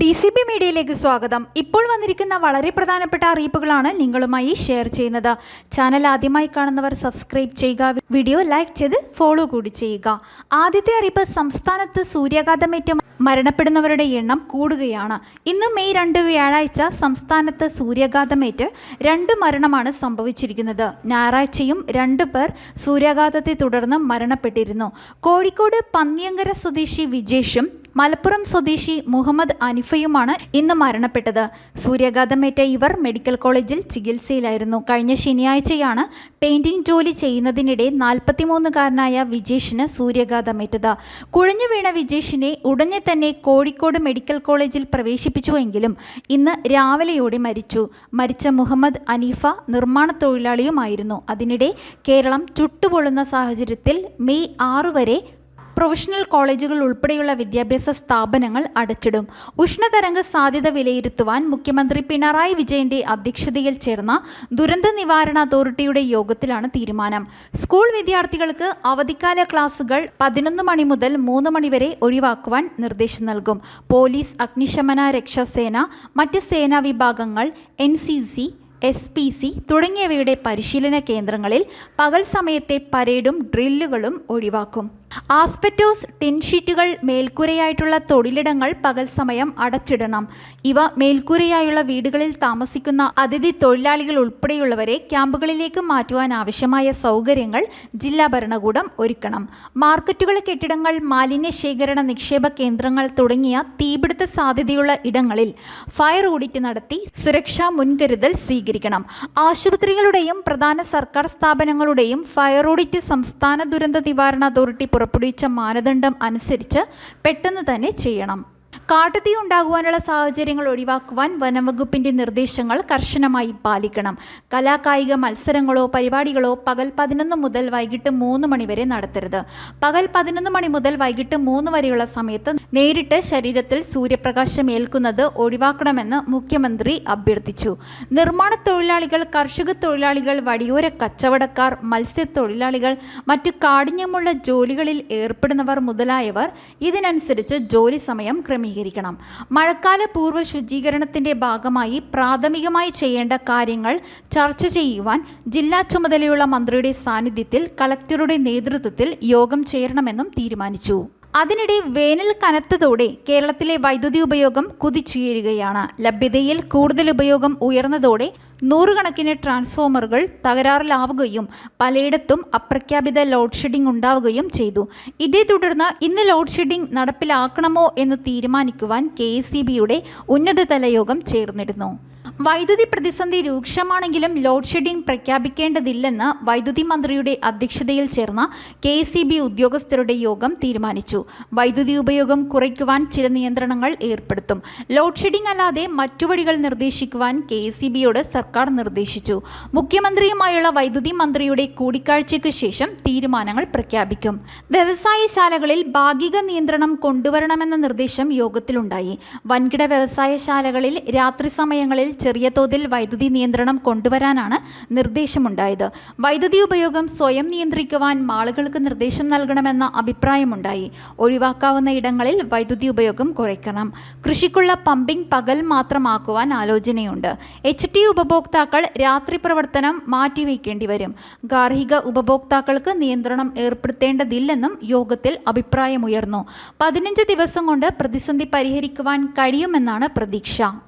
D C B മീഡിയയിലേക്ക് സ്വാഗതം. ഇപ്പോൾ വന്നിരിക്കുന്ന വളരെ പ്രധാനപ്പെട്ട അറിയിപ്പുകളാണ് നിങ്ങളുമായി ഷെയർ ചെയ്യുന്നത്. ചാനൽ ആദ്യമായി കാണുന്നവർ സബ്സ്ക്രൈബ് ചെയ്യുക വീഡിയോ ലൈക്ക് ചെയ്ത് ഫോളോ കൂടി ചെയ്യുക. ആദ്യത്തെ അറിയിപ്പ് സംസ്ഥാനത്ത് സൂര്യാഘാതമേറ്റ് മരണപ്പെടുന്നവരുടെ എണ്ണം കൂടുകയാണ്. ഇന്ന് മെയ് രണ്ട് വ്യാഴാഴ്ച സംസ്ഥാനത്ത് സൂര്യാഘാതമേറ്റ് രണ്ട് മരണമാണ് സംഭവിച്ചിരിക്കുന്നത്. ഞായറാഴ്ചയും രണ്ട് പേർ സൂര്യാഘാതത്തെ തുടർന്ന് മരണപ്പെട്ടിരുന്നു. കോഴിക്കോട് പന്നിയങ്കര സ്വദേശി വിജേഷും മലപ്പുറം സ്വദേശി മുഹമ്മദ് അനിഫയുമാണ് ഇന്ന് മരണപ്പെട്ടത്. സൂര്യാഘാതമേറ്റ ഇവർ മെഡിക്കൽ കോളേജിൽ ചികിത്സയിലായിരുന്നു. കഴിഞ്ഞ ശനിയാഴ്ചയാണ് പെയിന്റിംഗ് ജോലി ചെയ്യുന്നതിനിടെ നാൽപ്പത്തിമൂന്നുകാരനായ വിജേഷിന് സൂര്യാഘാതമേറ്റത്. കുഴഞ്ഞു വീണ വിജേഷിനെ ഉടനെ തന്നെ കോഴിക്കോട് മെഡിക്കൽ കോളേജിൽ പ്രവേശിപ്പിച്ചുവെങ്കിലും ഇന്ന് രാവിലെയോടെ മരിച്ചു. മരിച്ച മുഹമ്മദ് അനീഫ നിർമ്മാണ തൊഴിലാളിയുമായിരുന്നു. അതിനിടെ കേരളം ചുട്ടുപൊള്ളുന്ന സാഹചര്യത്തിൽ മെയ് ആറ് വരെ പ്രൊഫഷണൽ കോളേജുകൾ ഉൾപ്പെടെയുള്ള വിദ്യാഭ്യാസ സ്ഥാപനങ്ങൾ അടച്ചിടും. ഉഷ്ണതരംഗ സാധ്യത വിലയിരുത്തുവാൻ മുഖ്യമന്ത്രി പിണറായി വിജയന്റെ അധ്യക്ഷതയിൽ ചേർന്ന ദുരന്ത നിവാരണ അതോറിറ്റിയുടെ യോഗത്തിലാണ് തീരുമാനം. സ്കൂൾ വിദ്യാർത്ഥികൾക്ക് അവധിക്കാല ക്ലാസുകൾ പതിനൊന്ന് മണി മുതൽ മൂന്ന് മണിവരെ ഒഴിവാക്കുവാൻ നിർദ്ദേശം നൽകും. പോലീസ് അഗ്നിശമന രക്ഷാസേന മറ്റ് സേനാ വിഭാഗങ്ങൾ N C C S P C തുടങ്ങിയവയുടെ പരിശീലന കേന്ദ്രങ്ങളിൽ പകൽ സമയത്തെ പരേഡും ഡ്രില്ലുകളും ഒഴിവാക്കും. ആസ്പെറ്റോസ് ടിൻഷീറ്റുകൾ മേൽക്കൂരയായിട്ടുള്ള തൊഴിലിടങ്ങൾ പകൽ സമയം അടച്ചിടണം. ഇവ മേൽക്കൂരയായുള്ള വീടുകളിൽ താമസിക്കുന്ന അതിഥി തൊഴിലാളികൾ ഉൾപ്പെടെയുള്ളവരെ ക്യാമ്പുകളിലേക്ക് മാറ്റുവാൻ ആവശ്യമായ സൗകര്യങ്ങൾ ജില്ലാ ഭരണകൂടം ഒരുക്കണം. മാർക്കറ്റുകൾ കെട്ടിടങ്ങൾ മാലിന്യ ശേഖരണ നിക്ഷേപ കേന്ദ്രങ്ങൾ തുടങ്ങിയ തീപിടുത്ത സാധ്യതയുള്ള ഇടങ്ങളിൽ ഫയർ ഓഡിറ്റ് നടത്തി സുരക്ഷാ മുൻകരുതൽ സ്വീകരിക്കണം. ആശുപത്രികളുടെയും പ്രധാന സർക്കാർ സ്ഥാപനങ്ങളുടെയും ഫയർ ഓഡിറ്റ് സംസ്ഥാന ദുരന്ത നിവാരണ അതോറിറ്റി പുറപ്പെടുവിച്ച മാനദണ്ഡം അനുസരിച്ച് പെട്ടെന്ന് തന്നെ ചെയ്യണം. കാട്ടുതീ ഉണ്ടാകുവാനുള്ള സാഹചര്യങ്ങൾ ഒഴിവാക്കുവാൻ വനംവകുപ്പിന്റെ നിർദ്ദേശങ്ങൾ കർശനമായി പാലിക്കണം. കലാകായിക മത്സരങ്ങളോ പരിപാടികളോ പകൽ പതിനൊന്ന് മുതൽ വൈകിട്ട് മൂന്ന് മണി വരെ നടത്തരുത്. പകൽ പതിനൊന്ന് മണി മുതൽ വൈകിട്ട് മൂന്ന് വരെയുള്ള സമയത്ത് നേരിട്ട് ശരീരത്തിൽ സൂര്യപ്രകാശം ഏൽക്കുന്നത് ഒഴിവാക്കണമെന്ന് മുഖ്യമന്ത്രി അഭ്യർത്ഥിച്ചു. നിർമ്മാണ തൊഴിലാളികൾ കർഷക തൊഴിലാളികൾ വടിയോര കച്ചവടക്കാർ മത്സ്യത്തൊഴിലാളികൾ മറ്റു കാഠിന്യമുള്ള ജോലികളിൽ ഏർപ്പെടുന്നവർ മുതലായവർ ഇതിനനുസരിച്ച് ജോലി സമയം ക്രമീകരിക്കണം. മഴക്കാല പൂർവ ശുചീകരണത്തിന്റെ ഭാഗമായി പ്രാഥമികമായി ചെയ്യേണ്ട കാര്യങ്ങൾ ചർച്ച ചെയ്യുവാൻ ജില്ലാ ചുമതലയുള്ള മന്ത്രിയുടെ സാന്നിധ്യത്തിൽ കളക്ടറുടെ നേതൃത്വത്തിൽ യോഗം ചേരണമെന്നും തീരുമാനിച്ചു. അതിനിടെ വേനൽ കനത്തതോടെ കേരളത്തിലെ വൈദ്യുതി ഉപയോഗം കുതിച്ചുയരുകയാണ്. ലഭ്യതയിൽ കൂടുതൽ ഉപയോഗം ഉയർന്നതോടെ നൂറുകണക്കിന് ട്രാൻസ്ഫോമറുകൾ തകരാറിലാവുകയും പലയിടത്തും അപ്രഖ്യാപിത ലോഡ് ഷെഡിംഗ് ഉണ്ടാവുകയും ചെയ്തു. ഇതേ തുടർന്ന് ഇന്ന് ലോഡ് ഷെഡിംഗ് നടപ്പിലാക്കണമോ എന്ന് തീരുമാനിക്കുവാൻ കെ ഉന്നതതല യോഗം ചേർന്നിരുന്നു. വൈദ്യുതി പ്രതിസന്ധി രൂക്ഷമാണെങ്കിലും ലോഡ് ഷെഡിംഗ് പ്രഖ്യാപിക്കേണ്ടതില്ലെന്ന് വൈദ്യുതി മന്ത്രിയുടെ അധ്യക്ഷതയിൽ ചേർന്ന കെ ഉദ്യോഗസ്ഥരുടെ യോഗം തീരുമാനിച്ചു. വൈദ്യുതി ഉപയോഗം കുറയ്ക്കുവാൻ ചില നിയന്ത്രണങ്ങൾ ഏർപ്പെടുത്തും. ലോഡ് ഷെഡിംഗ് അല്ലാതെ മറ്റു വഴികൾ നിർദ്ദേശിക്കുവാൻ കെ സർക്കാർ നിർദ്ദേശിച്ചു. മുഖ്യമന്ത്രിയുമായുള്ള വൈദ്യുതി മന്ത്രിയുടെ കൂടിക്കാഴ്ചയ്ക്ക് ശേഷം തീരുമാനങ്ങൾ പ്രഖ്യാപിക്കും. വ്യവസായശാലകളിൽ ഭാഗിക നിയന്ത്രണം കൊണ്ടുവരണമെന്ന നിർദ്ദേശം യോഗത്തിലുണ്ടായി. വൻകിട വ്യവസായശാലകളിൽ രാത്രി സമയങ്ങളിൽ ചെറിയ തോതിൽ വൈദ്യുതി നിയന്ത്രണം കൊണ്ടുവരാനാണ് നിർദ്ദേശമുണ്ടായത്. വൈദ്യുതി ഉപയോഗം സ്വയം നിയന്ത്രിക്കുവാൻ മാളുകൾക്ക് നിർദ്ദേശം നൽകണമെന്ന അഭിപ്രായമുണ്ടായി. ഒഴിവാക്കാവുന്ന ഇടങ്ങളിൽ വൈദ്യുതി ഉപയോഗം കുറയ്ക്കണം. കൃഷിക്കുള്ള പമ്പിംഗ് പകൽ മാത്രമാക്കുവാൻ ആലോചനയുണ്ട്. എച്ച് ടി ഉപഭോക്താക്കൾ രാത്രി പ്രവർത്തനം മാറ്റിവെക്കേണ്ടി വരും. ഗാർഹിക ഉപഭോക്താക്കൾക്ക് നിയന്ത്രണം ഏർപ്പെടുത്തേണ്ടതില്ലെന്നും യോഗത്തിൽ അഭിപ്രായമുയർന്നു. പതിനഞ്ച് ദിവസം കൊണ്ട് പ്രതിസന്ധി പരിഹരിക്കുവാൻ കഴിയുമെന്നാണ് പ്രതീക്ഷ.